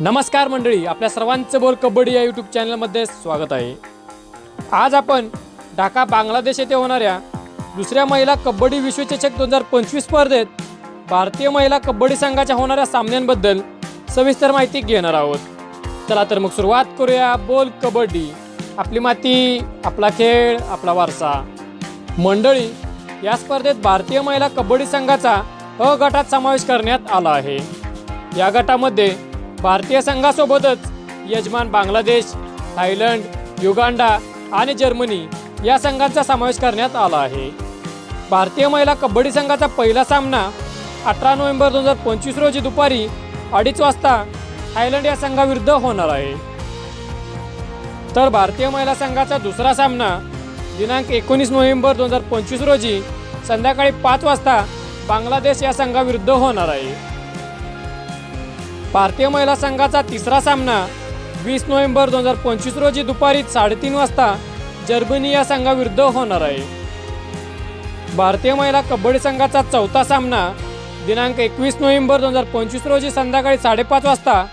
नमस्कार मंडळी आपल्या सर्वांचं बोल कबड्डी या यूट्यूब चॅनलमध्ये स्वागत आहे. आज आपण ढाका बांगलादेश येथे होणाऱ्या दुसऱ्या महिला कबड्डी विश्वचषक दोन हजार पंचवीस स्पर्धेत भारतीय महिला कबड्डी संघाच्या होणाऱ्या सामन्यांबद्दल सविस्तर माहिती घेणार आहोत. चला तर मग सुरुवात करूया बोल कबड्डी. आपली माती आपला खेळ आपला वारसा. मंडळी या स्पर्धेत भारतीय महिला कबड्डी संघाचा अ गटात समावेश करण्यात आला आहे. या गटामध्ये भारतीय संघासोबतच यजमान बांगलादेश थायलंड युगांडा आणि जर्मनी या संघांचा समावेश करण्यात आला आहे. भारतीय महिला कबड्डी संघाचा पहिला सामना अठरा नोव्हेंबर दोन हजार पंचवीस रोजी दुपारी अडीच वाजता थायलंड या संघाविरुद्ध होणार आहे. तर भारतीय महिला संघाचा दुसरा सामना दिनांक एकोणीस नोव्हेंबर दोन हजार पंचवीस रोजी संध्याकाळी पाच वाजता बांगलादेश या संघाविरुद्ध होणार आहे. भारतीय महिला संघाचा तिसरा सामना वीस नोव्हेंबर दोन हजार पंचवीस रोजी दुपारी साडेतीन वाजता जर्मनी या संघाविरुद्ध होणार आहे. भारतीय महिला कबड्डी संघाचा चौथा सामना दिनांक एकवीस नोव्हेंबर दोन हजार पंचवीस रोजी संध्याकाळी साडेपाच वाजता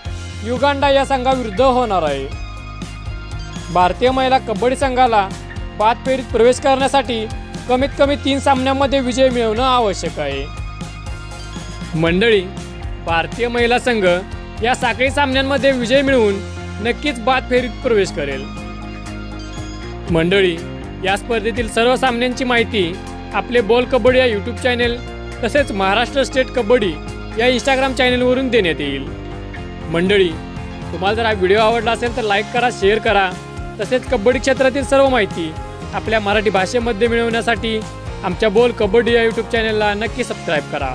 युगांडा या संघाविरुद्ध होणार आहे. भारतीय महिला कबड्डी संघाला बाद फेरीत प्रवेश करण्यासाठी कमीत कमी तीन सामन्यांमध्ये विजय मिळवणं आवश्यक आहे. मंडळी भारतीय महिला संघ या साखळी सामन्यांमध्ये विजय मिळवून नक्कीच बाद फेरीत प्रवेश करेल. मंडळी या स्पर्धेतील सर्व सामन्यांची माहिती आपले बॉल कबड्डी या यूट्यूब चॅनेल तसेच महाराष्ट्र स्टेट कबड्डी या इंस्टाग्राम चॅनेलवरून देण्यात येईल. मंडळी तुम्हाला जर हा व्हिडिओ आवडला असेल तर लाईक करा शेअर करा. तसेच कबड्डी क्षेत्रातील सर्व माहिती आपल्या मराठी भाषेमध्ये मिळवण्यासाठी आमच्या बोल कबड्डी या यूट्यूब चॅनलला नक्की सबस्क्राईब करा.